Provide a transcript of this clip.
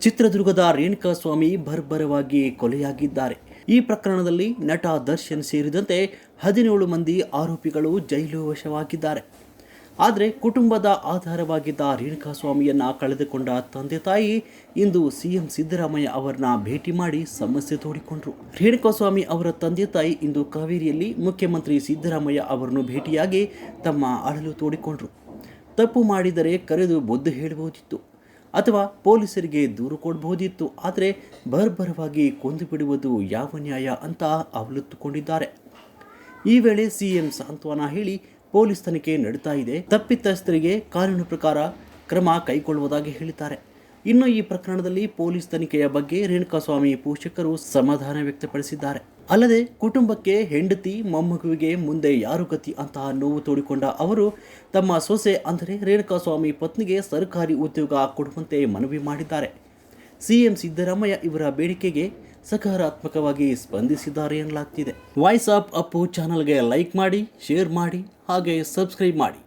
ಚಿತ್ರದುರ್ಗದ ರೇಣುಕಾಸ್ವಾಮಿ ಬರ್ಬರವಾಗಿ ಕೊಲೆಯಾಗಿದ್ದಾರೆ. ಈ ಪ್ರಕರಣದಲ್ಲಿ ನಟ ದರ್ಶನ್ ಸೇರಿದಂತೆ ಹದಿನೇಳು ಮಂದಿ ಆರೋಪಿಗಳು ಜೈಲು ವಶವಾಗಿದ್ದಾರೆ. ಆದರೆ ಕುಟುಂಬದ ಆಧಾರವಾಗಿದ್ದ ರೇಣುಕಾಸ್ವಾಮಿಯನ್ನ ಕಳೆದುಕೊಂಡ ತಂದೆ ತಾಯಿ ಇಂದು ಸಿಎಂ ಸಿದ್ದರಾಮಯ್ಯ ಅವರನ್ನ ಭೇಟಿ ಮಾಡಿ ಸಮಸ್ಯೆ ತೋಡಿಕೊಂಡರು. ರೇಣುಕಾಸ್ವಾಮಿ ಅವರ ತಂದೆ ತಾಯಿ ಇಂದು ಕಾವೇರಿಯಲ್ಲಿ ಮುಖ್ಯಮಂತ್ರಿ ಸಿದ್ದರಾಮಯ್ಯ ಅವರನ್ನು ಭೇಟಿಯಾಗಿ ತಮ್ಮ ಅಳಲು ತೋಡಿಕೊಂಡರು. ತಪ್ಪು ಮಾಡಿದರೆ ಕರೆದು ಬುದ್ಧ ಹೇಳಬಹುದಿತ್ತು ಅಥವಾ ಪೊಲೀಸರಿಗೆ ದೂರು ಕೊಡಬಹುದಿತ್ತು, ಆದರೆ ಬರ್ಬರವಾಗಿ ಕೊಂದು ಬಿಡುವುದು ಯಾವ ನ್ಯಾಯ ಅಂತ ಅವಲುತ್ತುಕೊಂಡಿದ್ದಾರೆ. ಈ ವೇಳೆ ಸಿಎಂ ಸಾಂತ್ವನ ಹೇಳಿ ಪೊಲೀಸ್ ತನಿಖೆ ನಡೀತಾ ಇದೆ, ತಪ್ಪಿತಸ್ಥರಿಗೆ ಕಾನೂನು ಪ್ರಕಾರ ಕ್ರಮ ಕೈಗೊಳ್ಳುವುದಾಗಿ ಹೇಳಿದ್ದಾರೆ. ಇನ್ನು ಈ ಪ್ರಕರಣದಲ್ಲಿ ಪೊಲೀಸ್ ತನಿಖೆಯ ಬಗ್ಗೆ ರೇಣುಕಾಸ್ವಾಮಿ ಪೋಷಕರು ಸಮಾಧಾನ ವ್ಯಕ್ತಪಡಿಸಿದ್ದಾರೆ. ಅಲ್ಲದೆ ಕುಟುಂಬಕ್ಕೆ ಹೆಂಡತಿ ಮೊಮ್ಮಗುವಿಗೆ ಮುಂದೆ ಯಾರು ಗತಿ ಅಂತ ನೋವು ತೋಡಿಕೊಂಡ ಅವರು ತಮ್ಮ ಸೊಸೆ ಅಂದರೆ ರೇಣುಕಾ ಸ್ವಾಮಿ ಪತ್ನಿಗೆ ಸರ್ಕಾರಿ ಉದ್ಯೋಗ ಕೊಡುವಂತೆ ಮನವಿ ಮಾಡಿದ್ದಾರೆ. ಸಿಎಂ ಸಿದ್ದರಾಮಯ್ಯ ಇವರ ಬೇಡಿಕೆಗೆ ಸಕಾರಾತ್ಮಕವಾಗಿ ಸ್ಪಂದಿಸಿದ್ದಾರೆ ಎನ್ನಲಾಗ್ತಿದೆ ವಾಯ್ಸ್ ಆಫ್ ಅಪ್ಪು ಚಾನಲ್ಗೆ ಲೈಕ್ ಮಾಡಿ, ಶೇರ್ ಮಾಡಿ, ಹಾಗೆ ಸಬ್ಸ್ಕ್ರೈಬ್ ಮಾಡಿ.